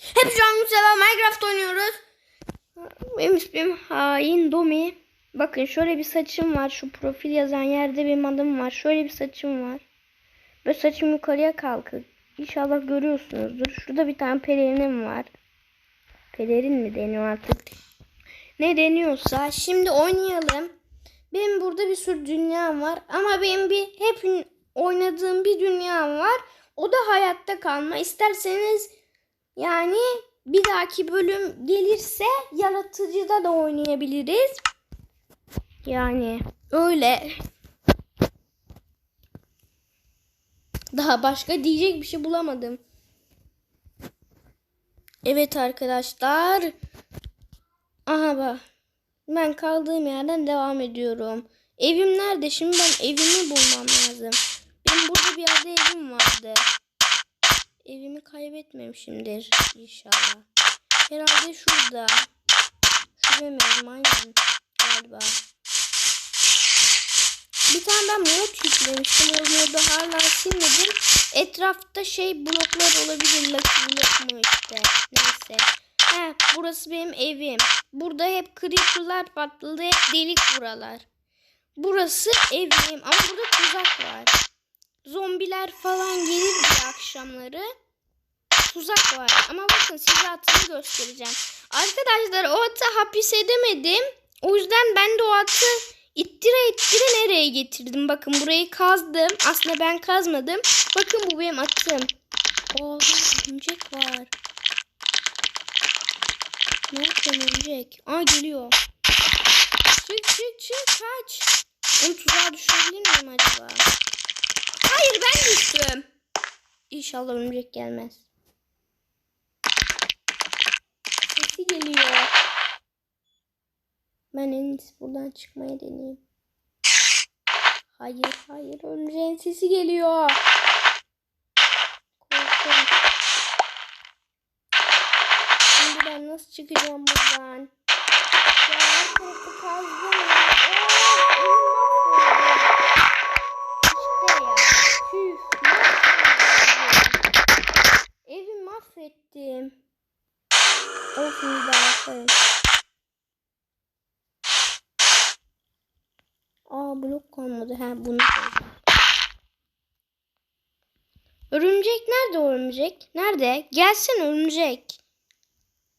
Hepsi an selam Minecraft oynuyoruz. Benim ismim Hain Domi. Bakın şöyle bir saçım var. Şu profil yazan yerde benim adım var. Şöyle bir saçım var. Böyle saçım yukarıya kalkık. İnşallah görüyorsunuzdur. Şurada bir tane pelerinim var. Pelerin mi deniyor artık? Ne deniyorsa. Şimdi oynayalım. Benim burada bir sürü dünyam var. Ama benim bir hep oynadığım bir dünyam var. O da hayatta kalma. İsterseniz yani bir dahaki bölüm gelirse yaratıcıda da oynayabiliriz. Yani öyle. Daha başka diyecek bir şey bulamadım. Evet arkadaşlar. Aha bak. Ben kaldığım yerden devam ediyorum. Evim nerede? Şimdi ben evimi bulmam lazım. Benim burada bir yerde evim vardı. Evimi kaybetmemişimdir inşallah. Herhalde şurada. Şu benim aynen galiba. Bir tane ben mod yüklemiştim. O modu hala silmedim. Etrafta şey bloklar olabilir. Lucky mu işte. Neyse. He, burası benim evim. Burada hep creeper'lar patladı. Hep delik buralar. Burası evim. Ama burada tuzak var. Zombiler falan gelir diye akşamları. Tuzak var. Ama bakın size atını göstereceğim. Arkadaşlar o atı hapis edemedim. O yüzden ben de o atı ittire ittire nereye getirdim. Bakın burayı kazdım. Aslında ben kazmadım. Bakın bu benim atım. Oha örümcek var. Nerede örümcek? Aa geliyor. Çık çık çık kaç. Onu tuzağa düşürebilir miyim acaba? Hayır ben düştüm. İnşallah örümcek gelmez. Sesi geliyor. Ben en iyisi buradan çıkmayı deneyeyim. Hayır hayır örümceğin sesi geliyor. Korkunç. Şimdi ben nasıl çıkacağım buradan? Örümcek nerede örümcek? Nerede? Gelsin örümcek.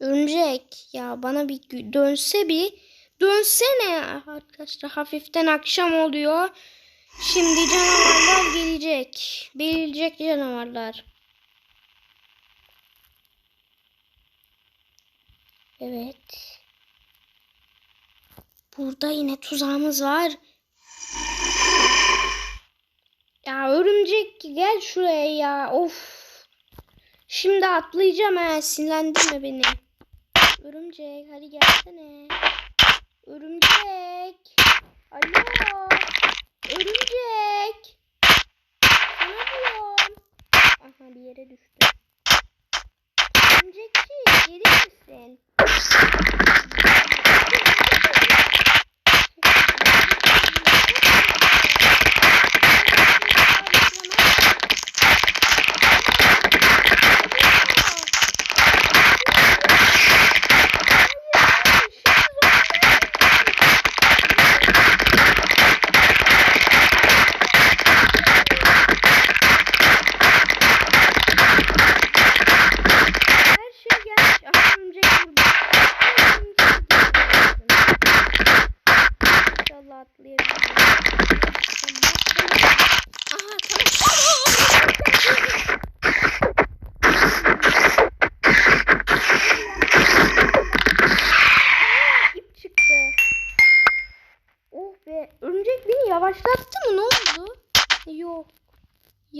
Örümcek. Ya bana bir dönse bir. Dönsene. Arkadaşlar hafiften akşam oluyor. Şimdi canavarlar gelecek. Gelecek canavarlar. Evet. Burada yine tuzağımız var. Ya örümcek gel şuraya ya. Of. Şimdi atlayacağım ha. Sinirlendirme beni. Örümcek hadi gelsene. Örümcek. Alo. Örümcek. Sana diyorum. Aha bir yere düştü. Örümcekçi gelir misin?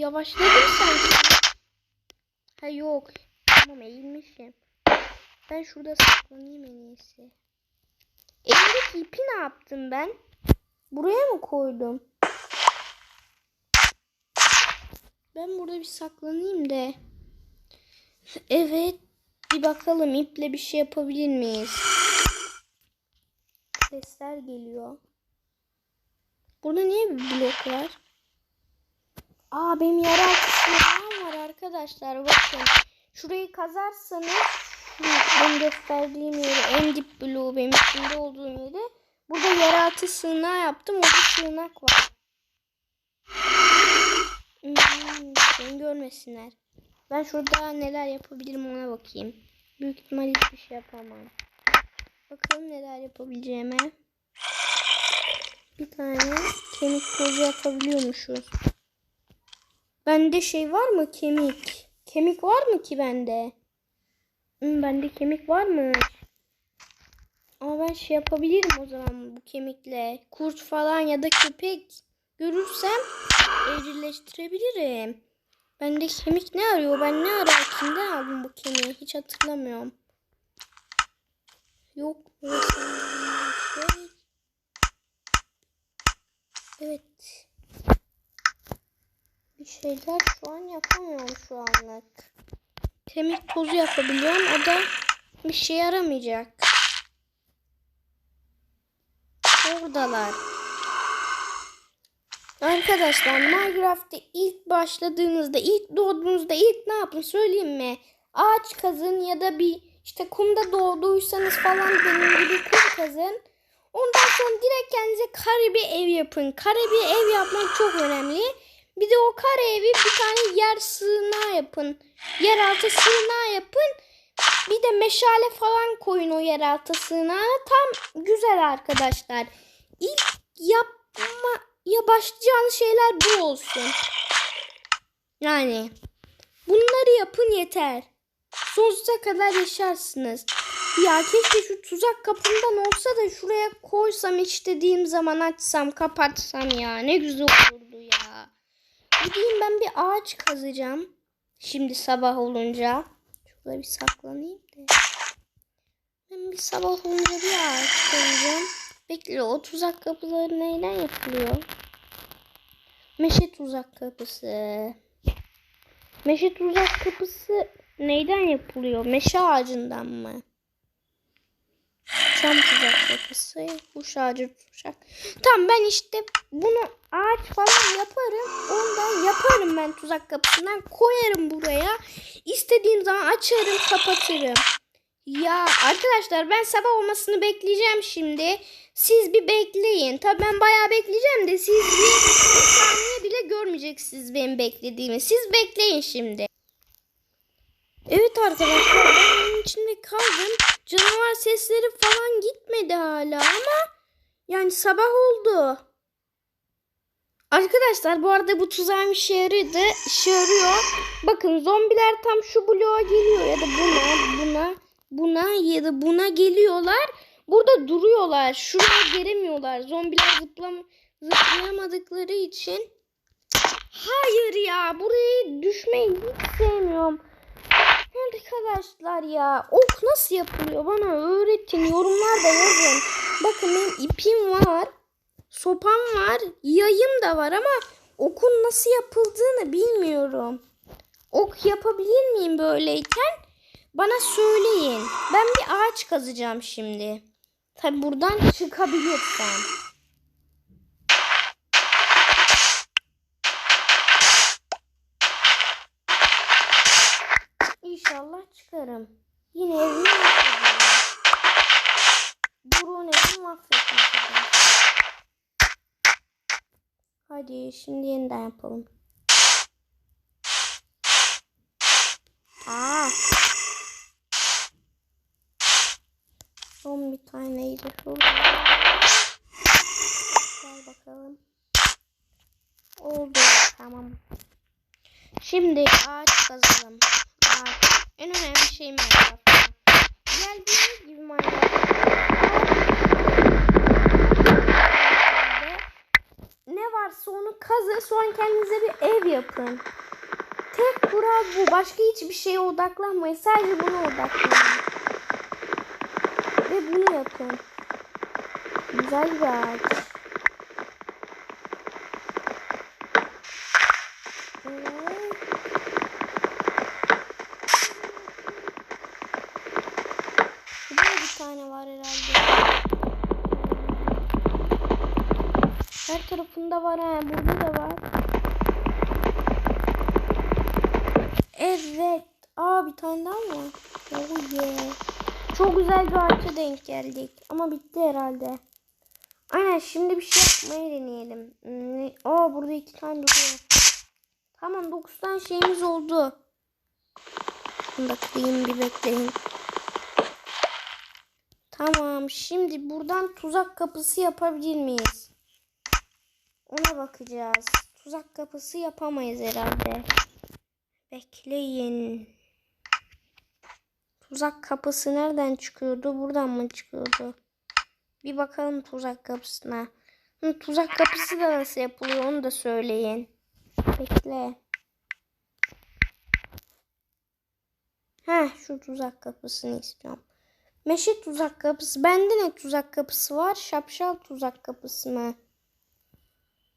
Yavaşladım sanki. Ha yok. Tamam eğilmişim. Ben şurada saklanayım en iyisi. Elimdeki ipi ne yaptım ben? Buraya mı koydum? Ben burada bir saklanayım da. Evet. Bir bakalım iple bir şey yapabilir miyiz? Sesler geliyor. Burada niye bir blok var? Aa benim yara silahım var arkadaşlar bakın. Şurayı kazarsanız benim gösterdiğim yeri en dip bloğu benim içinde olduğum yeri burada yeraltı sığınağı yaptım. Orada sığınak var. Hmm, beni görmesinler. Ben şurada neler yapabilirim ona bakayım. Büyük ihtimal hiçbir şey yapamam. Bakalım neler yapabileceğime. Bir tane kemik tozu yapabiliyormuşuz. Bende şey var mı kemik? Kemik var mı ki bende? Hmm, bende kemik var mı? Ama ben şey yapabilirim o zaman bu kemikle. Kurt falan ya da köpek görürsem evcilleştirebilirim. Bende kemik ne arıyor? Ben ne ara kimden aldım bu kemiği? Hiç hatırlamıyorum. Yok. Şey. Evet. Şeyler şu an yapamıyorum şu anlık. Kemik tozu yapabiliyorum. O da bir şey yaramayacak. Oradalar. Arkadaşlar Minecraft'te ilk başladığınızda, ilk doğduğunuzda ilk ne yapın söyleyeyim mi? Ağaç kazın ya da bir işte kumda doğduysanız falan benim gibi kum kazın. Ondan sonra direkt kendinize kare bir ev yapın. Kare bir ev yapmak çok önemli. Bir de o kare evi bir tane yer sığınağı yapın. Yeraltı sığınağı yapın. Bir de meşale falan koyun o yeraltı sığınağına. Tam güzel arkadaşlar. İlk yapma ya başlayacağınız şeyler bu olsun. Yani bunları yapın yeter. Sonsuza kadar yaşarsınız. Ya keşke şu tuzak kapımdan olsa da şuraya koysam istediğim zaman açsam kapatsam ya. Ne güzel olurdu ya. Gideyim ben bir ağaç kazacağım. Şimdi sabah olunca. Şurada bir saklanayım da. Ben bir sabah olunca bir ağaç kazacağım. Bekle o tuzak kapıları neyden yapılıyor? Meşe tuzak kapısı. Meşe tuzak kapısı neyden yapılıyor? Meşe ağacından mı? Çam tuzak kapısı, kuş ağacı tuzak. Tamam ben işte bunu ağaç falan yaparım. Ondan yaparım ben tuzak kapısından. Koyarım buraya. İstediğim zaman açarım kapatırım. Ya arkadaşlar ben sabah olmasını bekleyeceğim şimdi. Siz bir bekleyin. Tabii ben bayağı bekleyeceğim de siz bir saniye bile görmeyeceksiniz benim beklediğimi. Siz bekleyin şimdi. Evet arkadaşlar ben onun içinde kaldım. Canavar sesleri falan gitmedi hala ama yani sabah oldu. Arkadaşlar bu arada bu tuzağım işe yaradı. işe yarıyor. Bakın zombiler tam şu bloğa geliyor ya da buna buna buna ya da buna geliyorlar. Burada duruyorlar. Şuraya gelemiyorlar. Zombiler zıplam zıplayamadıkları için. Hayır ya burayı düşmeyi hiç sevmiyorum. Arkadaşlar ya ok nasıl yapılıyor bana öğretin yorumlarda yazın. Bakın benim ipim var. Sopam var. Yayım da var ama okun nasıl yapıldığını bilmiyorum. Ok yapabilir miyim böyleyken? Bana söyleyin. Ben bir ağaç kazacağım şimdi. Tabi buradan çıkabilirsem. Çıkarım. Yine evimi mahvedeceğim. Burun evimi mahvetmeyeceğim. Hadi şimdi yeniden yapalım. Aa. Son bir taneydi şurada. Gel bakalım. Oldu. Tamam. Şimdi ağaç kazalım. Ağaç. En önemli şey Minecraft. Geldiğiniz gibi Minecraft. Ne varsa onu kazın. Sonra kendinize bir ev yapın. Tek kural bu. Başka hiçbir şeye odaklanmayın. Sadece buna odaklanın. Ve bunu yapın. Güzel bir ağaç. Evet. Burada bir tane var herhalde. Tarafında var ha. Burada da var. Evet Aa bir tane daha mı? Oh yeah. Çok güzel bir ağaça denk geldik. Ama bitti herhalde. Aynen şimdi bir şey yapmayı deneyelim. Hmm, Aa burada iki tane duruyor. Tamam 9 tane şeyimiz oldu. Kırayım bir bekleyin. Tamam şimdi buradan tuzak kapısı yapabilir miyiz? Ona bakacağız. Tuzak kapısı yapamayız herhalde. Bekleyin. Tuzak kapısı nereden çıkıyordu? Buradan mı çıkıyordu? Bir bakalım tuzak kapısına. Hı, tuzak kapısı da nasıl yapılıyor onu da söyleyin. Bekle. Heh şu tuzak kapısını istiyorum. Meşe tuzak kapısı. Bende ne tuzak kapısı var? Şapşal tuzak kapısı mı?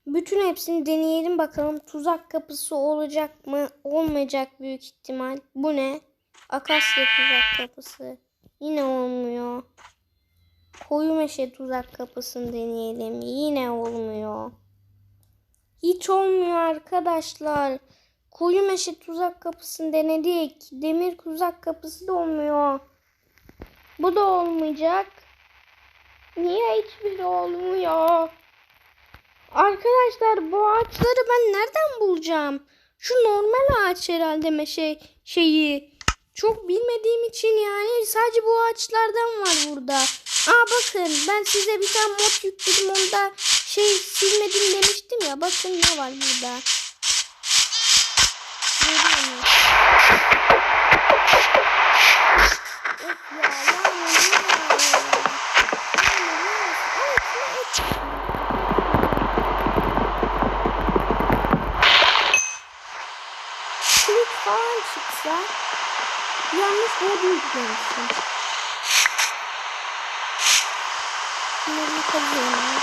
Bütün hepsini deneyelim bakalım. Tuzak kapısı olacak mı? Olmayacak büyük ihtimal. Bu ne? Akasya tuzak kapısı. Yine olmuyor. Koyu meşe tuzak kapısını deneyelim. Yine olmuyor. Hiç olmuyor arkadaşlar. Koyu meşe tuzak kapısını denedik. Demir tuzak kapısı da olmuyor. Bu da olmayacak. Niye hiçbiri olmuyor? Arkadaşlar bu ağaçları ben nereden bulacağım? Şu normal ağaç herhalde meşe şeyi. Çok bilmediğim için yani sadece bu ağaçlardan var burada. Aa bakın ben size bir tane mod yükledim onda şey silmedim demiştim ya. Bakın ne var burada. Görüyor? Of ya Kılıç çıksa yanlış modu yüklemişsin. Bunları kazıyorum.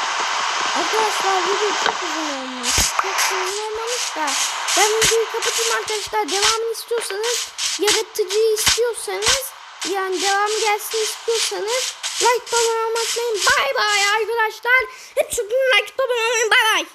Arkadaşlar video çok uzun olmuş. Çok uzun olmamış da. Ben videoyu kapatayım arkadaşlar. Devamını istiyorsanız yaratıcıyı istiyorsanız yani devam gelsin istiyorsanız like falan olmayı unutmayın. Bay bay arkadaşlar. Hepsi like falan olmayı bay bay.